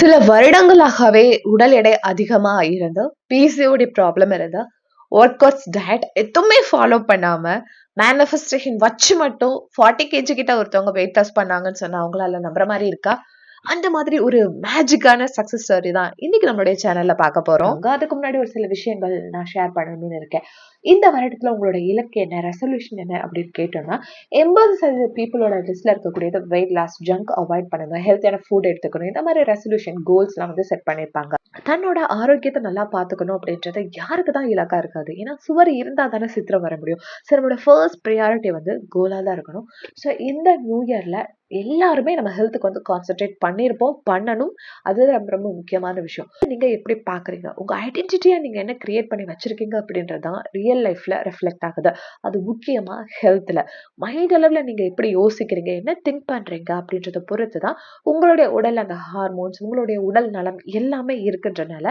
சில வருடங்களாகவே உடல் எடை அதிகமா இருந்து பிசிஓடி ப்ராப்ளம் இருந்து ஒர்க் அவுட்ஸ் டயட் எதுவுமே ஃபாலோ பண்ணாம மேனிஃபெஸ்டேஷன் வச்சு மட்டும் ஃபார்ட்டி கேஜி கிட்ட ஒருத்தவங்க வெயிட் லாஸ் பண்ணாங்கன்னு சொன்னா அவங்களால நம்புற மாதிரி இருக்கா? அந்த மாதிரி ஒரு மேஜிக்கான சக்சஸ் ஸ்டோரி தான் இன்னைக்கு நம்மளுடைய சேனல்ல பார்க்க போறோம். அதுக்கு முன்னாடி ஒரு சில விஷயங்கள் நான் ஷேர் பண்ணணும்னு இருக்கேன். இந்த வருடத்துல உங்களோட இலக்கு என்ன? ரெசல்யூஷன் என்ன அப்படின்னு கேட்டோம்னா எண்பது சதவீத பீப்புளோட லிஸ்ட்ல இருக்கக்கூடியது வெயிட் லாஸ் ஜங்க் அவாய்ட் பண்ணுங்க. ஹெல்த்தியான ஃபுட் எடுத்துக்கணும். இந்த மாதிரி ரெசல்யூஷன் கோல்ஸ்லாம் வந்து செட் பண்ணியிருப்பாங்க. தன்னோட ஆரோக்கியத்தை நல்லா பார்த்துக்கணும் அப்படின்றது யாருக்கு தான் இலக்கா இருக்காது. ஏன்னா சுவர் இருந்தால் தானே சித்திரம் வர முடியும். ஸோ நம்மளோட ஃபர்ஸ்ட் ப்ரையாரிட்டி வந்து கோலாக தான் இருக்கணும். ஸோ இந்த நியூ இயரில் எல்லாருமே நம்ம ஹெல்த்துக்கு வந்து கான்சென்ட்ரேட் பண்ணியிருப்போம் பண்ணணும். அது ரொம்ப ரொம்ப முக்கியமான விஷயம். நீங்கள் எப்படி பார்க்குறீங்க உங்கள் ஐடென்டிட்டியை நீங்கள் என்ன கிரியேட் பண்ணி வச்சுருக்கீங்க அப்படின்றது தான் ரியல் லைஃப்பில் ரிஃப்ளெக்ட் ஆகுது. அது முக்கியமாக ஹெல்த்தில் மைண்ட் அளவில் நீங்கள் எப்படி யோசிக்கிறீங்க? என்ன திங்க் பண்ணுறீங்க அப்படின்றத பொறுத்து தான் உங்களுடைய உடல் அந்த ஹார்மோன்ஸ் உங்களுடைய உடல் நலம் எல்லாமே இருக்குன்றனால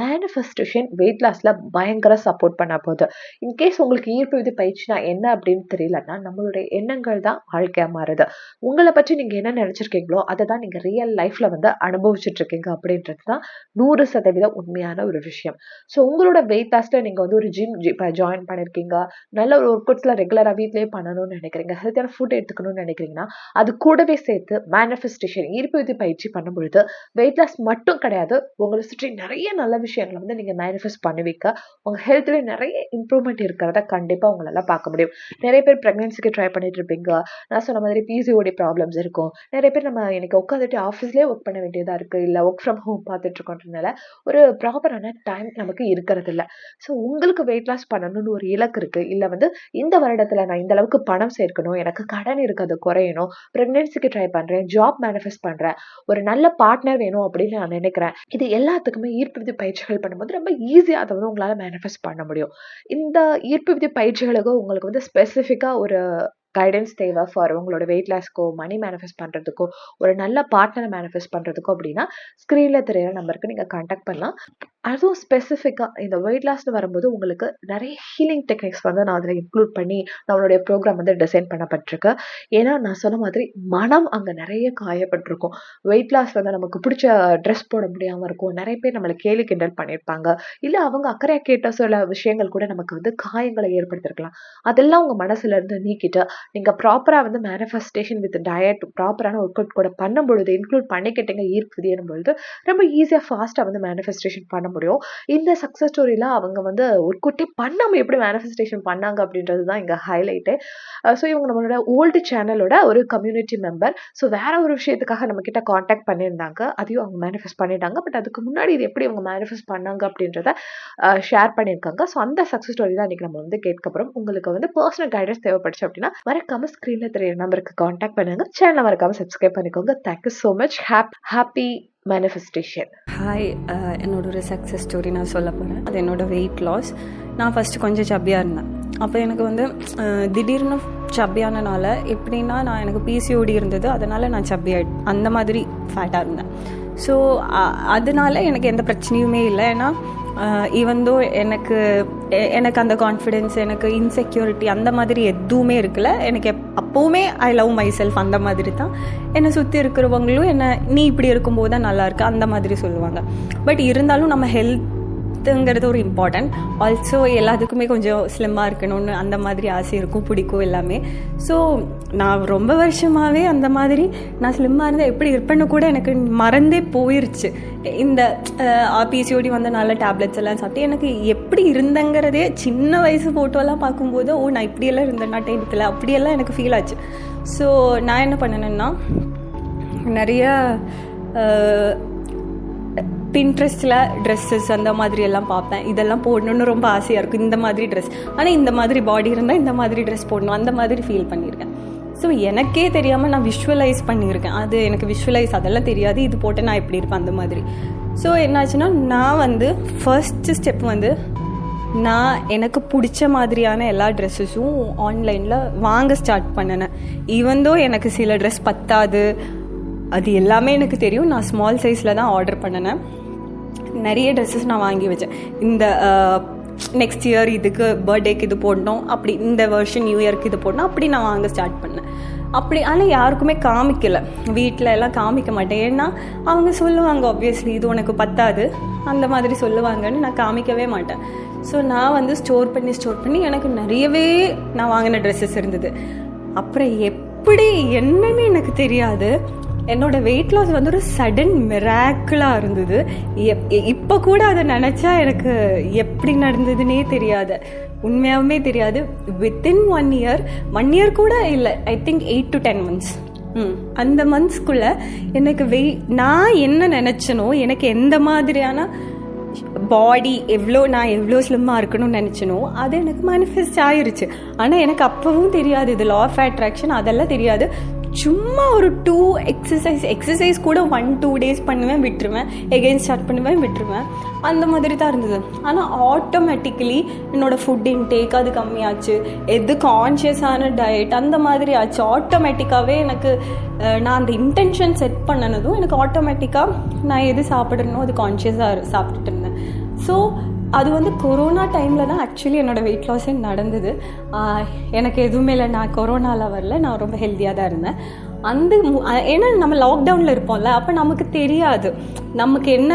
மேனிஃபெஸ்டேஷன் வெயிட் லாஸில் பயங்கர சப்போர்ட் பண்ண போகுது. இன்கேஸ் உங்களுக்கு ஈர்ப்பு விதி பயிற்சினா என்ன அப்படின்னு தெரியலன்னா நம்மளுடைய எண்ணங்கள் தான் வாழ்க்கையாக மாறுது. உங்களை பற்றி நீங்க என்ன நினைச்சிருக்கீங்களோ அதை தான் நீங்க ரியல் லைஃப்ல வந்து அனுபவிச்சுட்டு இருக்கீங்க அப்படின்றது தான் நூறு சதவீதம் உண்மையான ஒரு விஷயம். ஸோ உங்களோட வெயிட் லாஸ்ட்டை நீங்க வந்து ஒரு ஜிம் இப்போ ஜாயின் பண்ணிருக்கீங்க. நல்ல ஒரு ஒர்க் அவுட்ஸில் ரெகுலராக வீட்லயே பண்ணணும்னு நினைக்கிறீங்க. ஹெல்த்தியான ஃபுட் எடுத்துக்கணும்னு நினைக்கிறீங்கன்னா அது கூடவே சேர்த்து மேனிஃபெஸ்டேஷன் ஈர்ப்பு விதி பயிற்சி பண்ணும் பொழுது வெயிட் லாஸ் மட்டும் கிடையாது உங்களை சுற்றி நிறைய நல்ல விஷயங்களை வந்து நீங்க மேனிஃபெஸ்ட் பண்ணுவீங்க. உங்க ஹெல்த்ல நிறைய இம்ப்ரூவ்மெண்ட் இருக்கிறத கண்டிப்பா உங்களால பார்க்க முடியும். நிறைய பேர் ப்ரெக்னென்சிக்கு ட்ரை பண்ணிட்டு இருப்பீங்க. நான் சொன்ன மாதிரி பிசிஓடி ப்ராப்ளம்ஸ் இருக்கும். நிறைய பேர் நம்ம எனக்கு உட்காந்துட்டு ஆஃபீஸ்லேயே ஒர்க் பண்ண வேண்டியதாக இருக்குது இல்லை ஒர்க் ஃப்ரம் ஹோம் பார்த்துட்ருக்கோன்றனால ஒரு ப்ராப்பரான டைம் நமக்கு இருக்கிறது இல்லை. ஸோ உங்களுக்கு வெயிட் லாஸ் பண்ணணும்னு ஒரு இலக்கு இருக்குது இல்லை வந்து இந்த வருடத்தில் நான் இந்த அளவுக்கு பணம் சேர்க்கணும் எனக்கு கடன் இருக்கிறது குறையணும் ப்ரெக்னென்சிக்கு ட்ரை பண்ணுறேன் ஜாப் மேனிஃபெஸ்ட் பண்ணுறேன் ஒரு நல்ல பார்ட்னர் வேணும் அப்படின்னு நான் நினைக்கிறேன். இது எல்லாத்துக்குமே ஈர்ப்பு விதி பயிற்சிகள் பண்ணும்போது ரொம்ப ஈஸியாக அதை வந்து உங்களால் மேனிஃபெஸ்ட் பண்ண முடியும். இந்த ஈர்ப்பு விதி பயிற்சிகளுக்கு உங்களுக்கு வந்து ஸ்பெசிஃபிக்காக ஒரு கைடன்ஸ் தேவை ஃபார் உங்களோட வெயிட் லாஸ்க்கோ மணி மேனிஃபெஸ்ட் பண்ணுறதுக்கோ ஒரு நல்ல பார்ட்னரை மேனிஃபெஸ்ட் பண்ணுறதுக்கோ அப்படின்னா ஸ்க்ரீனில் தெரியிற நம்பருக்கு நீங்கள் காண்டாக்ட் பண்ணலாம். அதுவும் ஸ்பெசிஃபிக்காக இந்த வெயிட் லாஸ்னு வரும்போது உங்களுக்கு நிறைய ஹீலிங் டெக்னிக்ஸ் வந்து நான் அதில் இன்க்ளூட் பண்ணி நம்மளுடைய ப்ரோக்ராம் வந்து டிசைன் பண்ணப்பட்டிருக்கு. ஏன்னா நான் சொன்ன மாதிரி மனம் அங்கே நிறைய காயப்பட்டிருக்கும். வெயிட் லாஸ் வந்து நமக்கு பிடிச்ச ட்ரெஸ் போட முடியாமல் இருக்கும். நிறைய பேர் நம்மளை கேலி கிண்டல் பண்ணியிருப்பாங்க. இல்லை அவங்க அக்கறையாக கேட்ட சில விஷயங்கள் கூட நமக்கு வந்து காயங்களை ஏற்படுத்திருக்கலாம். அதெல்லாம் உங்கள் மனசுலேருந்து நீக்கிட்டு நீங்கள் ப்ராப்பராக வந்து மேனிஃபெஸ்டேஷன் வித் டயட் ப்ராப்பரான ஒர்க் அவுட் கூட பண்ணும் பொழுது இன்க்ளூட் பண்ணிக்கிட்டீங்க ஈர்க்குதியனும் பொழுது ரொம்ப ஈஸியாக ஃபாஸ்ட்டாக வந்து மேனிஃபெஸ்டேஷன் பண்ண முடியும். இந்த சக்ஸஸ் ஸ்டோரியில் அவங்க வந்து ஒரு குட்டி பண்ணாமல் எப்படி மேனிஃபெஸ்டேஷன் பண்ணாங்க அப்படின்றது தான் இங்கே ஹைலைட்டு ஸோ இவங்க நம்மளோட ஓல்டு சேனலோட ஒரு கம்யூனிட்டி மெம்பர் ஸோ வேற ஒரு விஷயத்துக்காக நம்ம கிட்ட காண்டாக்ட் பண்ணியிருந்தாங்க. அதையும் அவங்க மேனிஃபெஸ்ட் பண்ணிட்டாங்க. பட் அதுக்கு முன்னாடி இது எப்படி அவங்க மேனிஃபெஸ்ட் பண்ணாங்க அப்படின்றத ஷேர் பண்ணியிருக்காங்க. ஸோ அந்த சக்ஸஸ் ஸ்டோரி தான் இன்றைக்கி நம்ம வந்து கேட்க போகிறோம் உங்களுக்கு வந்து பர்சனல் கைடன்ஸ் தேவைப்படுச்சு அப்படின்னா மறக்காம ஸ்க்ரீனில் தெரியுற நம்பருக்கு காண்டாக்ட் பண்ணுங்க. சேனலை மறக்காம சப்ஸ்கிரைப் பண்ணிக்கோங்க. Thank you so much hap happy manifestation hi uh, என்னோட ஒரு சக்ஸஸ் ஸ்டோரி நான் சொல்ல போகிறேன் அது என்னோட வெயிட் லாஸ் நான் ஃபஸ்ட்டு கொஞ்சம் சப்பியாக இருந்தேன். அப்போ எனக்கு வந்து திடீர்னு சப்பியானனால எப்படின்னா நான் எனக்கு பிசிஓடி இருந்தது. அதனால் நான் சப்பியாய் அந்த மாதிரி ஃபேட்டாக இருந்தேன். ஸோ அதனால எனக்கு எந்த பிரச்சனையுமே இல்லை. ஏன்னா ஈவன் தோ எனக்கு எனக்கு அந்த கான்ஃபிடென்ஸ் எனக்கு இன்செக்யூரிட்டி அந்த மாதிரி எதுவுமே இருக்குல்ல எனக்கு எப்- அப்போவுமே ஐ லவ் மை செல்ஃப் அந்த மாதிரி தான். என்னை சுற்றி இருக்கிறவங்களும் என்ன நீ இப்படி இருக்கும்போது தான் நல்லா இருக்கு அந்த மாதிரி சொல்லுவாங்க. பட் இருந்தாலும் நம்ம ஹெல்த் ஹெல்த்துங்கிறது ஒரு இம்பார்ட்டன்ட் ஆல்சோ எல்லாத்துக்குமே கொஞ்சம் ஸ்லிம்மாக இருக்கணும்னு அந்த மாதிரி ஆசை இருக்கும் பிடிக்கும் எல்லாமே. ஸோ நான் ரொம்ப வருஷமாகவே அந்த மாதிரி நான் ஸ்லிம்மாக இருந்தால் எப்படி இருப்பேன்னு கூட எனக்கு மறந்தே போயிருச்சு. இந்த பிசிஓடி வந்த நல்ல டேப்லெட்ஸ் எல்லாம் சாப்பிட்டு எனக்கு எப்படி இருந்தங்கிறதே சின்ன வயசு ஃபோட்டோலாம் பார்க்கும்போது ஓ நான் இப்படியெல்லாம் இருந்தேன்னா டென்த்தில் அப்படியெல்லாம் எனக்கு ஃபீல் ஆச்சு. ஸோ நான் என்ன பண்ணினேன்னா நிறைய பின்ட்ரெஸ்டில் ட்ரெஸ்ஸஸ் அந்த மாதிரி எல்லாம் பார்ப்பேன். இதெல்லாம் போடணும்னு ரொம்ப ஆசையாக இருக்கும். இந்த மாதிரி ட்ரெஸ் ஆனால் இந்த மாதிரி பாடி இருந்தால் இந்த மாதிரி ட்ரெஸ் போடணும். அந்த மாதிரி ஃபீல் பண்ணியிருக்கேன். ஸோ எனக்கே தெரியாமல் நான் விஷுவலைஸ் பண்ணியிருக்கேன். அது எனக்கு விஷுவலைஸ் அதெல்லாம் தெரியாது. இது போட்டு நான் எப்படி இருப்பேன்? அந்த மாதிரி. ஸோ என்னாச்சுன்னா நான் வந்து ஃபர்ஸ்ட் ஸ்டெப் வந்து நான் எனக்கு பிடிச்ச மாதிரியான எல்லா ட்ரெஸ்ஸஸும் ஆன்லைனில் வாங்க ஸ்டார்ட் பண்ணினேன். ஈவன் தோ எனக்கு சில ட்ரெஸ் பத்தாது அது எல்லாமே எனக்கு தெரியும். நான் ஸ்மால் சைஸில் தான் ஆர்டர் பண்ணினேன். நிறைய ட்ரெஸ்ஸஸ் நான் வாங்கி வச்சேன். இந்த நெக்ஸ்ட் இயர் இதுக்கு பர்த்டேக்கு இது போடணும். அப்படி இந்த வருஷம் நியூ இயர்க்கு இது போடணும். அப்படி நான் வாங்க ஸ்டார்ட் பண்ணேன். அப்படி ஆனால் யாருக்குமே காமிக்கலை. வீட்டில் எல்லாம் காமிக்க மாட்டேன். ஏன்னா அவங்க சொல்லுவாங்க ஆப்வியஸ்லி இது உனக்கு பத்தாது. அந்த மாதிரி சொல்லுவாங்கன்னு நான் காமிக்கவே மாட்டேன். ஸோ நான் வந்து ஸ்டோர் பண்ணி ஸ்டோர் பண்ணி எனக்கு நிறையவே நான் வாங்கின ட்ரெஸ்ஸஸ் இருந்தது. அப்புறம் எப்படி என்னன்னு எனக்கு தெரியாது. என்னோட வெயிட் லாஸ் வந்து ஒரு சடன் மிராக்கிளாக இருந்தது. எப்- இப்போ கூட அதை நினச்சா எனக்கு எப்படி நடந்ததுன்னே தெரியாது. உண்மையாகவே தெரியாது. Within one year one year கூட இல்லை I think eight to ten months ம் அந்த மந்த்ஸ்க்குள்ளே எனக்கு வெய் நான் என்ன நினச்சனோ எனக்கு எந்த மாதிரியான பாடி எவ்வளோ நான் எவ்வளோ ஸ்லிம்மாக இருக்கணும்னு நினச்சினோ அது எனக்கு மேனிஃபெஸ்ட் ஆயிருச்சு. ஆனால் எனக்கு அப்பவும் தெரியாது இது லா ஆஃப் அட்ராக்ஷன் அதெல்லாம் தெரியாது. சும்மா ஒரு டூ எக்ஸசைஸ் எக்ஸசைஸ் கூட ஒன் டூ டேஸ் பண்ணுவேன் விட்டுருவேன். எகெயின் ஸ்டார்ட் பண்ணுவேன் விட்டுருவேன். அந்த மாதிரி தான் இருந்தது. ஆனால் ஆட்டோமேட்டிக்கலி என்னோடய ஃபுட் இன்டேக் அது கம்மியாச்சு. எது கான்ஷியஸான டயட் அந்த மாதிரி ஆச்சு. ஆட்டோமேட்டிக்காகவே எனக்கு நான் அந்த இன்டென்ஷன் செட் பண்ணனதும் எனக்கு ஆட்டோமேட்டிக்காக நான் எது சாப்பிடணும் அது கான்ஷியஸாக சாப்பிட்டுட்டு இருந்தேன். ஸோ அது வந்து கொரோனா டைமில் தான் ஆக்சுவலி என்னோடய வெயிட் லாஸே நடந்தது. எனக்கு எதுவுமே இல்லை. நான் கொரோனாவில் வரல. நான் ரொம்ப ஹெல்த்தியாக தான் இருந்தேன். அந்த ஏன்னா நம்ம லாக்டவுனில் இருப்போம்ல அப்போ நமக்கு தெரியாது. நமக்கு என்ன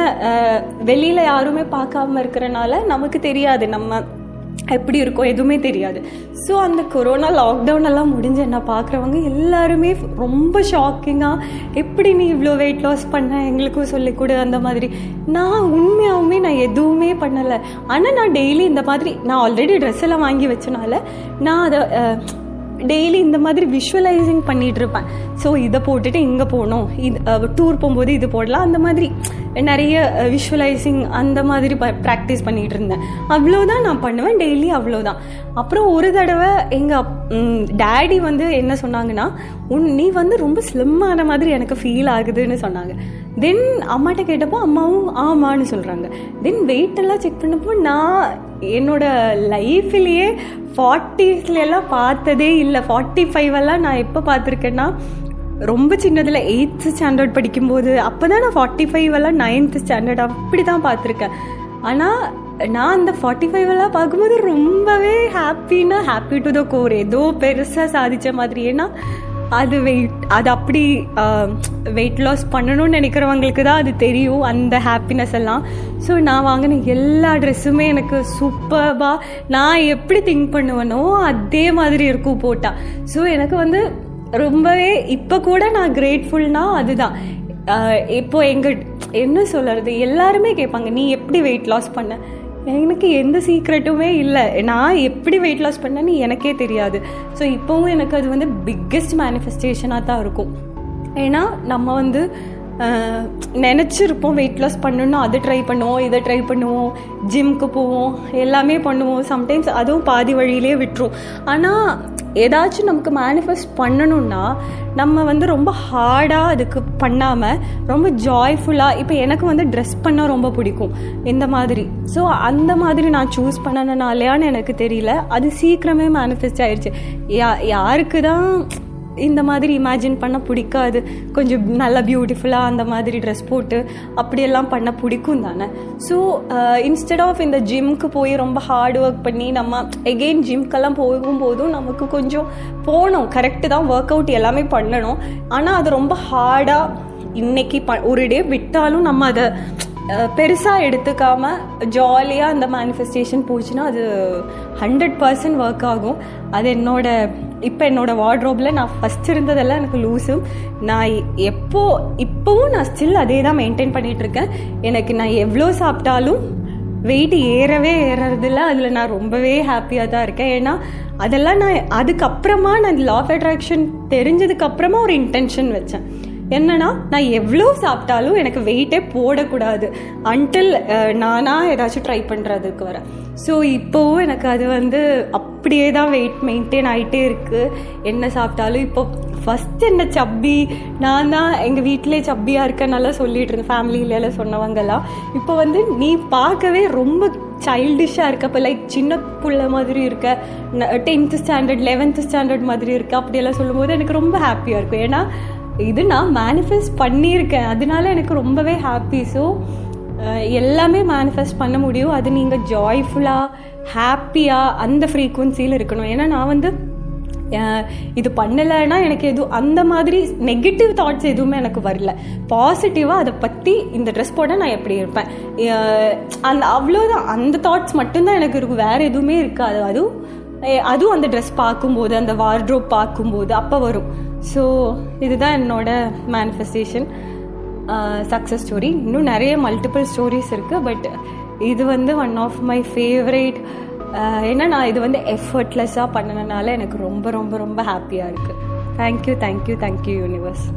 வெளியில் யாருமே பார்க்காம இருக்கிறனால நமக்கு தெரியாது. நம்ம எப்படி இருக்கும் எதுவுமே தெரியாது. ஸோ அந்த கொரோனா லாக்டவுன் எல்லாம் முடிஞ்சு என்ன பார்க்குறவங்க எல்லாருமே ரொம்ப ஷாக்கிங்காக எப்படி நீ இவ்வளோ வெயிட் லாஸ் பண்ண? எங்களுக்கும் சொல்லிக் கொடு. அந்த மாதிரி. நான் உண்மையாக நான் எதுவுமே பண்ணலை. ஆனால் நான் டெய்லி இந்த மாதிரி நான் ஆல்ரெடி ட்ரெஸ் எல்லாம் வாங்கி வச்சனால நான் அதை டெய்லி இந்த மாதிரி விஷுவலைசிங் பண்ணிட்டு இருப்பேன் ஸோ இதை போட்டுட்டு இங்கே போகணும். இது டூர் போகும்போது இது போடலாம். அந்த மாதிரி நிறைய விஷுவலைசிங் அந்த மாதிரி ப ப்ராக்டிஸ் பண்ணிகிட்டு இருந்தேன் அவ்வளோதான் நான் பண்ணுவேன். டெய்லி அவ்வளோதான் அப்புறம் ஒரு தடவை எங்கள் டேடி வந்து என்ன சொன்னாங்கன்னா உன் நீ வந்து ரொம்ப ஸ்லிம்மான மாதிரி எனக்கு ஃபீல் ஆகுதுன்னு சொன்னாங்க. தென் அம்மாட்ட கேட்டப்போ அம்மாவும் ஆமான்னு சொல்கிறாங்க தென் வெயிட் எல்லாம் செக் பண்ணப்போ நான் என்னோட லைஃப்லேயே ஃபார்ட்டிஸ்லாம் பார்த்ததே இல்லை. ஃபார்ட்டி ஃபைவ் எல்லாம் நான் எப்போ பார்த்துருக்கேன்னா ரொம்ப சின்னதில் எயித்து ஸ்டாண்டர்ட் படிக்கும்போது அப்போ தான் நான் ஃபார்ட்டி ஃபைவ் எல்லாம் நைன்த்து ஸ்டாண்டர்ட் அப்படி தான் பார்த்துருக்கேன். ஆனால் நான் அந்த ஃபார்ட்டி ஃபைவ் எல்லாம் பார்க்கும்போது ரொம்பவே ஹாப்பின்னா ஹாப்பி டு த கோர் ஏதோ பெருசாக சாதித்த மாதிரி ஏன்னா அது வெயிட் அது அப்படி வெயிட் லாஸ் பண்ணணும்னு நினைக்கிறவங்களுக்கு தான் அது தெரியும் அந்த ஹாப்பினஸ் எல்லாம். ஸோ நான் வாங்கின எல்லா ட்ரெஸ்ஸுமே எனக்கு சூப்பராக நான் எப்படி திங்க் பண்ணுவேனோ அதே மாதிரி இருக்கும் போட்டால் ஸோ எனக்கு வந்து ரொம்பவே இப்போ கூட நான் கிரேட்ஃபுல்னா அதுதான். இப்போது இப்போ என்ன சொல்கிறது எல்லாருமே கேட்பாங்க நீ எப்படி வெயிட் லாஸ் பண்ண? எனக்கு எந்த சீக்ரெட்டுமே இல்லை. நான் எப்படி வெயிட் லாஸ் பண்ணேன்னு எனக்கே தெரியாது. ஸோ இப்போவும் எனக்கு அது வந்து பிக்கெஸ்ட் மேனிஃபெஸ்டேஷனாக தான் இருக்கும். ஏன்னா நம்ம வந்து நினச்சிருப்போம் வெயிட் லாஸ் பண்ணணும்னா அதை ட்ரை பண்ணுவோம் இதை ட்ரை பண்ணுவோம் ஜிம்க்கு போவோம் எல்லாமே பண்ணுவோம். சம்டைம்ஸ் அதுவும் பாதி வழியிலே விட்டுரும். ஆனால் ஏதாச்சும் நமக்கு மேனிஃபெஸ்ட் பண்ணணும்னா நம்ம வந்து ரொம்ப ஹார்டாக அதுக்கு பண்ணாமல் ரொம்ப ஜாய்ஃபுல்லாக இப்போ எனக்கு வந்து ட்ரெஸ் பண்ண ரொம்ப பிடிக்கும். இந்த மாதிரி. ஸோ அந்த மாதிரி நான் சூஸ் பண்ணனாலையான்னு எனக்கு தெரியல. அது சீக்கிரமே மேனிஃபெஸ்ட் ஆயிடுச்சு யா யாருக்கு தான் இந்த மாதிரி இமேஜின் பண்ண பிடிக்காது. கொஞ்சம் நல்லா பியூட்டிஃபுல்லாக அந்த மாதிரி ட்ரெஸ் போட்டு அப்படியெல்லாம் பண்ண பிடிக்கும் தானே. ஸோ இன்ஸ்டெட் ஆஃப் இந்த ஜிம்க்கு போய் ரொம்ப ஹார்ட் ஒர்க் பண்ணி நம்ம எகெயின் ஜிம்க்கெல்லாம் போகும்போதும் நமக்கு கொஞ்சம் போகணும். கரெக்டு தான் ஒர்க் அவுட் எல்லாமே பண்ணணும். ஆனால் அது ரொம்ப ஹார்டாக இன்னைக்கு ப ஒரு டே விட்டாலும் நம்ம அதை பெருசாக எடுத்துக்காம ஜாலியாக அந்த மேனிஃபெஸ்டேஷன் போச்சுன்னா அது ஹண்ட்ரட் பர்சன்ட் ஒர்க் ஆகும். அது என்னோட இப்போ என்னோட வார்ட்ரோப்பில் நான் ஃபஸ்ட் இருந்ததெல்லாம் எனக்கு லூஸும் நான் எப்போ இப்போவும் நான் ஸ்டில் அதே தான் மெயின்டைன் பண்ணிகிட்ருக்கேன் இருக்கேன் எனக்கு நான் எவ்வளோ சாப்பிட்டாலும் வெயிட் ஏறவே ஏறறதில்ல. அதில் நான் ரொம்பவே ஹாப்பியாக தான் இருக்கேன். ஏன்னா அதெல்லாம் நான் அதுக்கப்புறமா நான் லா ஆஃப் அட்ராக்ஷன் தெரிஞ்சதுக்கப்புறமா ஒரு இன்டென்ஷன் வச்சேன். என்னன்னா நான் எவ்வளோ சாப்பிட்டாலும் எனக்கு வெயிட்டே போடக்கூடாது. அன்டில் நானாக ஏதாச்சும் ட்ரை பண்ணுறதுக்கு வர. ஸோ இப்போவும் எனக்கு அது வந்து அப்படியே தான் வெயிட் மெயின்டைன் ஆகிட்டே இருக்குது என்ன சாப்பிட்டாலும் இப்போ ஃபஸ்ட் என்ன சப்பி நான் தான் எங்கள் வீட்டிலே சப்பியாக இருக்கனால சொல்லிட்டு இருந்தேன். ஃபேமிலியிலலாம் சொன்னவங்கெல்லாம். இப்போ வந்து நீ பார்க்கவே ரொம்ப சைல்டிஷாக இருக்க. இப்போ லைக் சின்ன புள்ள மாதிரி இருக்க. டென்த்து ஸ்டாண்டர்ட் லெவன்த்து ஸ்டாண்டர்ட் மாதிரி இருக்க. அப்படியெல்லாம் சொல்லும்போது எனக்கு ரொம்ப ஹாப்பியாக இருக்கும். ஏன்னா இது நான் மேனிஃபெஸ்ட் பண்ணியிருக்கேன். அதனால எனக்கு ரொம்பவே ஹாப்பி ஸோ எல்லாமே மேனிஃபெஸ்ட் பண்ண முடியும். அது நீங்கள் ஜாய்ஃபுல்லாக ஹாப்பியாக அந்த ஃப்ரீக்குவன்சியில் இருக்கணும். ஏன்னா நான் வந்து இது பண்ணலைன்னா எனக்கு எதுவும் அந்த மாதிரி நெகட்டிவ் தாட்ஸ் எதுவுமே எனக்கு வரல. பாசிட்டிவாக அதை பற்றி இந்த ட்ரெஸ் போட நான் எப்படி இருப்பேன்? அந்த அவ்வளோதான் அந்த தாட்ஸ் மட்டும்தான் எனக்கு இருக்கும் வேறு எதுவுமே இருக்காது. அதுவும் அதுவும் அந்த ட்ரெஸ் பார்க்கும்போது அந்த வார்ட்ரோப் பார்க்கும்போது அப்போ வரும். ஸோ இதுதான் என்னோட மேனிஃபெஸ்டேஷன் சக்ஸஸ் ஸ்டோரி இன்னும் நிறைய மல்டிபிள் ஸ்டோரிஸ் இருக்குது பட் இது வந்து ஒன் ஆஃப் மை ஃபேவரேட் ஏன்னா நான் இது வந்து எஃபர்ட்லெஸ்ஸாக பண்ணினனால எனக்கு ரொம்ப ரொம்ப ரொம்ப ஹாப்பியாக இருக்குது தேங்க்யூ தேங்க்யூ தேங்க்யூ யூனிவர்ஸ்